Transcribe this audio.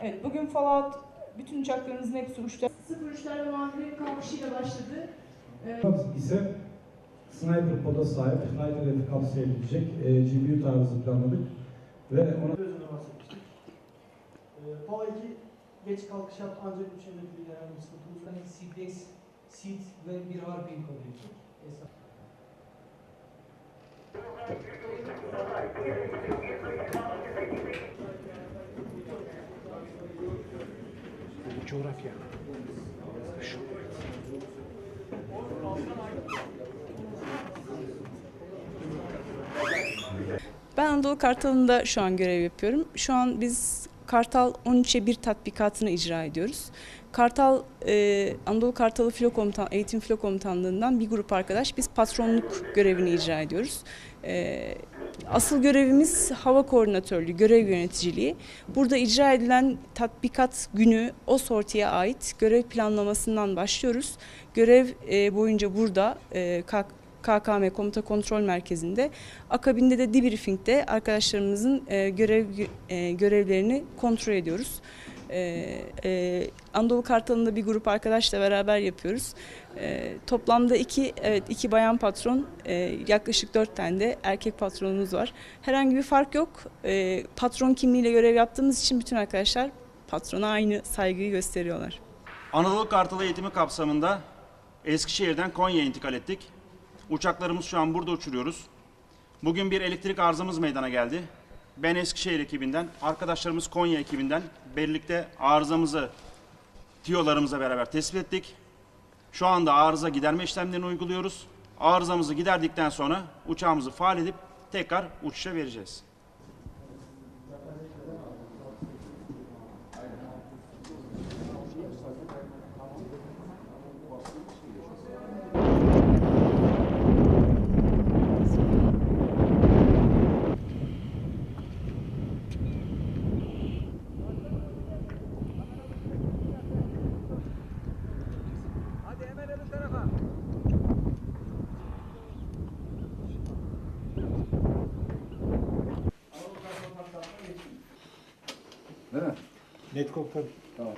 Evet, bugün Fallout bütün uçaklarımızın hepsi uçtu. 03'ler muhabiri kalkışıyla başladı. Ee, ise sniper poda sahip, sniper hedefi kapsayabilecek e, GPU tarzı planladık ve ona Özünde bahsetmiştik. Ee, PAO 2 geç kalkış yaptı ancak uçağındaki bir herhangi bir sıkıntımız. Hani CDX, SEED ve bir harbiyi kabul ettik. Esas. Coğrafya. Şu. Ben Anadolu Kartalı'nda şu an görev yapıyorum. Şu an biz Kartal 13'e 1 tatbikatını icra ediyoruz. Kartal, e, Anadolu Kartalı Filo Komutan, Eğitim Filo Komutanlığı'ndan bir grup arkadaş biz patronluk görevini icra ediyoruz. E, asıl görevimiz hava koordinatörlüğü, görev yöneticiliği. Burada icra edilen tatbikat günü o sortiye ait görev planlamasından başlıyoruz. Görev e, boyunca burada e, KK KKM Komuta Kontrol Merkezi'nde Akabinde de debriefing'de arkadaşlarımızın e, görev e, görevlerini kontrol ediyoruz. E, e, Anadolu Kartalı'nda bir grup arkadaşla beraber yapıyoruz. E, toplamda iki, evet iki bayan patron, e, yaklaşık dört tane de erkek patronumuz var. Herhangi bir fark yok. E, patron kimliğiyle görev yaptığımız için bütün arkadaşlar patrona aynı saygıyı gösteriyorlar. Anadolu Kartalı eğitimi kapsamında Eskişehir'den Konya'ya intikal ettik. Uçaklarımız şu an burada uçuruyoruz. Bugün bir elektrik arızamız meydana geldi. Ben Eskişehir ekibinden, arkadaşlarımız Konya ekibinden birlikte arızamızı tiyolarımızla beraber tespit ettik. Şu anda arıza giderme işlemlerini uyguluyoruz. Arızamızı giderdikten sonra uçağımızı faal edip tekrar uçuşa vereceğiz. Değil mi? Net komutanım. Tamam.